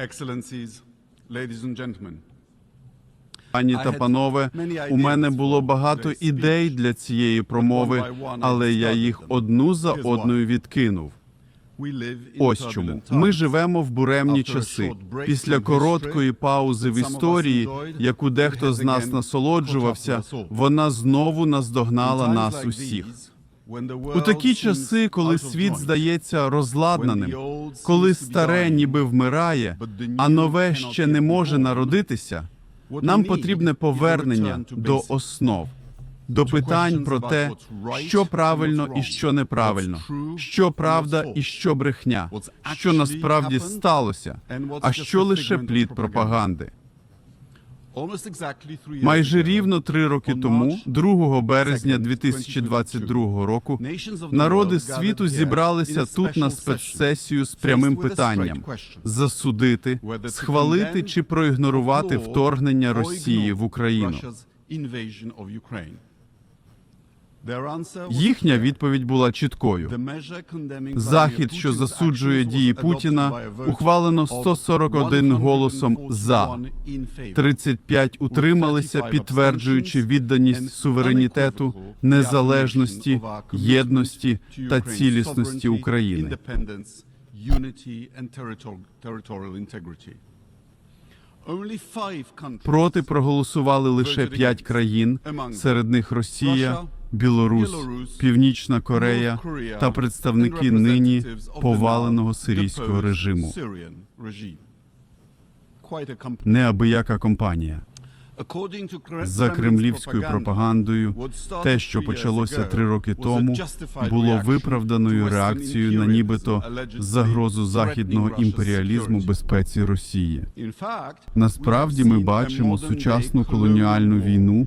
Excellencies, ladies and gentlemen, Пані та панове, у мене було багато ідей для цієї промови, але я їх одну за одною відкинув. Ось чому. ми живемо в буремні часи. Після короткої паузи в історії, яку дехто з нас насолоджувався, вона знову наздогнала нас усіх. У такі часи, коли світ здається розладнаним, коли старе ніби вмирає, а нове ще не може народитися, нам потрібне повернення до основ, до питань про те, що правильно і що неправильно, що правда і що брехня, що насправді сталося, а що лише плід пропаганди. Майже рівно три роки тому, March 2 березня 2nd, 2022 року, народи світу зібралися тут на спецсесію з прямим питанням засудити, схвалити чи проігнорувати вторгнення Росії в Україну. Їхня відповідь була чіткою. Захід, що засуджує дії Путіна, ухвалено 141 голосом за. 141 in 35 утрималися, підтверджуючи відданість суверенітету, незалежності, єдності та цілісності України. Проти проголосували лише п'ять країн, серед них Росія, Білорусь, Північна Корея та представники нині поваленого сирійського режиму. Неабияка компанія. За кремлівською пропагандою, те, що почалося три роки тому, було виправданою реакцією на нібито загрозу західного імперіалізму безпеці Росії. Насправді ми бачимо сучасну колоніальну війну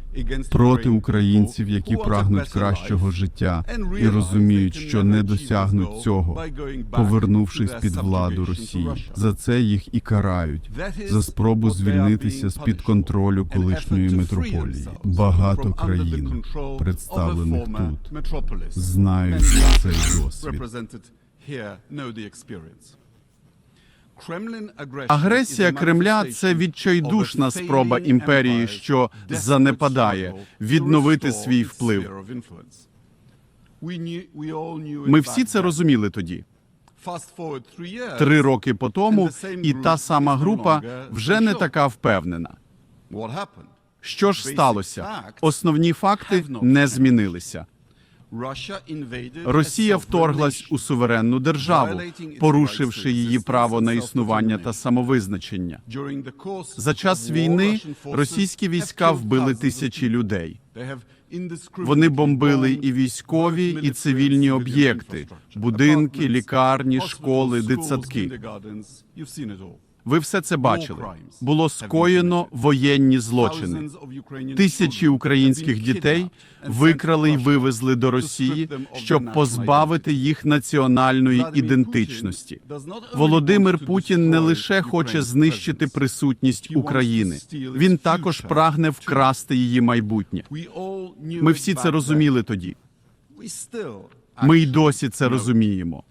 проти українців, які прагнуть кращого життя і розуміють, що не досягнуть цього, повернувшись під владу Росії. За це їх і карають за спробу звільнитися з під контролю колишньої метрополії. Багато країн, представлених тут, знають цей досвід. Агресія Кремля це відчайдушна спроба імперії, що занепадає, відновити свій вплив. Ми всі це розуміли тоді. Три роки по тому, і та сама група вже не така впевнена. Що ж сталося? Основні факти не змінилися. Росія вторглась у суверенну державу, порушивши її право на існування та самовизначення. За час війни російські війська вбили тисячі людей. Вони бомбили і військові, і цивільні об'єкти, будинки, лікарні, школи, дитсадки. Ви все це бачили. Було скоєно воєнні злочини. Тисячі українських дітей викрали й вивезли до Росії, щоб позбавити їх національної ідентичності. Володимир Путін не лише хоче знищити присутність України, він також прагне вкрасти її майбутнє. Ми всі це розуміли тоді. Ми й досі це розуміємо.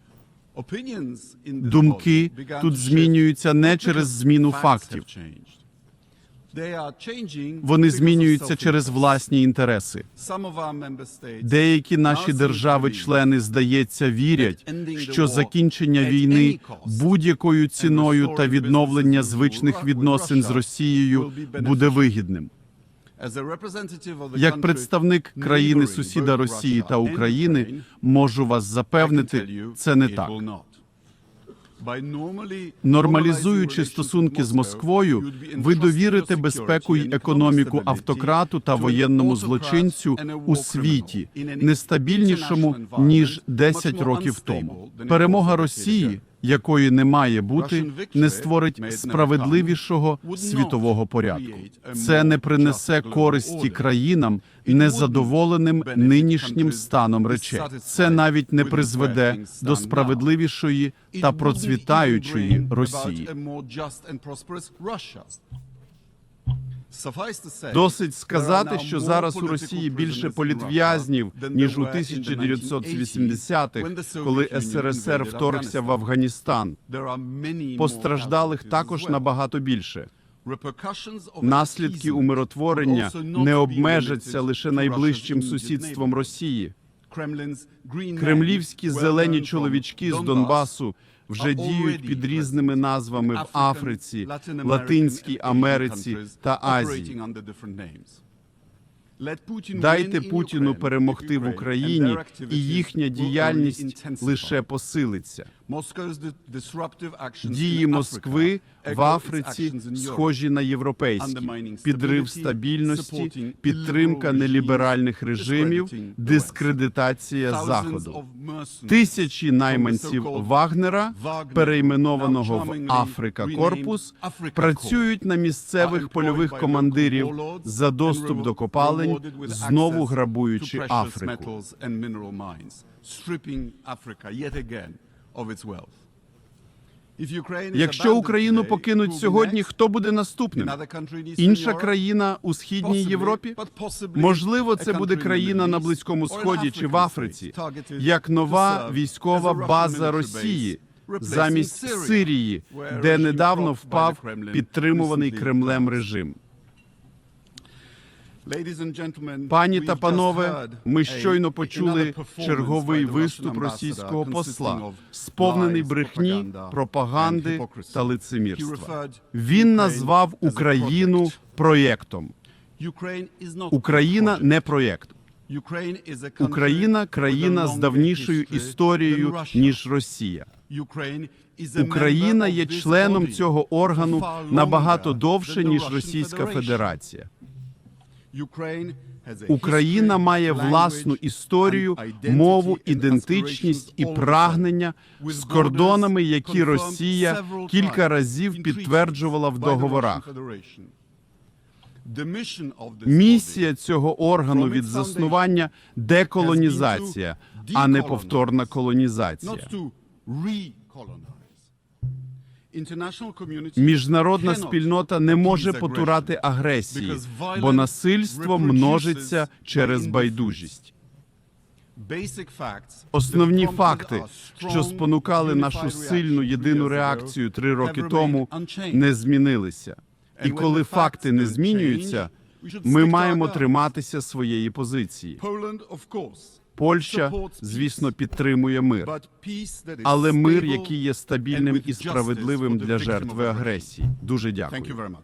Думки тут змінюються не через зміну фактів. Вони змінюються через власні інтереси. Деякі наші держави-члени, здається, вірять, що закінчення війни будь-якою ціною та відновлення звичних відносин з Росією буде вигідним. Як представник країни сусіда Росії та України, можу вас запевнити, це не так. Нормалізуючи стосунки з Москвою, ви довірите безпеку й економіку автократу та воєнному злочинцю у світі, нестабільнішому ніж 10 років тому. Перемога Росії, якої не має бути, не створить справедливішого світового порядку. Це не принесе користі країнам, незадоволеним нинішнім станом речей. Це навіть не призведе до справедливішої та процвітаючої Росії. Досить сказати, що зараз у Росії більше політв'язнів, ніж у were in the 1980-х, 1980s, when the Soviet коли СРСР вторгся в. Афганістан. Постраждалих також набагато більше. Наслідки умиротворення не обмежаться лише найближчим сусідством. Росії. Кремлівські зелені чоловічки з Донбасу вже діють під різними назвами в Африці, Латинській Америці та Азії. Дайте Путіну перемогти в Україні, і їхня діяльність лише посилиться. Дії Москви в Африці схожі на європейські. Підрив стабільності, підтримка неліберальних режимів, дискредитація Заходу. Тисячі найманців Вагнера, перейменованого в Африка Корпус, працюють на місцевих польових командирів за доступ до копалень, знову грабуючи Африку. Якщо Україну покинуть сьогодні, хто буде наступним? Інша країна у східній Європі? Можливо, це буде країна на Близькому Сході чи в Африці, як нова військова база Росії замість Сирії, де недавно впав підтримуваний Кремлем режим. Пані та панове, ми щойно почули черговий виступ російського посла, сповнений брехні, пропаганди та лицемірства. Він назвав Україну проєктом. Україна не проєкт. Україна країна з давнішою історією ніж Росія. Україна є членом цього органу набагато довше ніж Російська. Федерація. Україна має власну історію, мову, ідентичність і прагнення з кордонами, які Росія кілька разів підтверджувала в договорах. Місія цього органу від заснування деколонізація, а не повторна колонізація. Міжнародна спільнота не може потурати агресії, бо насильство множиться через байдужість. Основні факти, що спонукали нашу сильну єдину реакцію три роки тому, не змінилися. І коли факти не змінюються, ми маємо триматися своєї позиції. Польща, звісно, підтримує мир, але мир, який є стабільним і справедливим для жертви агресії. Дуже дякую.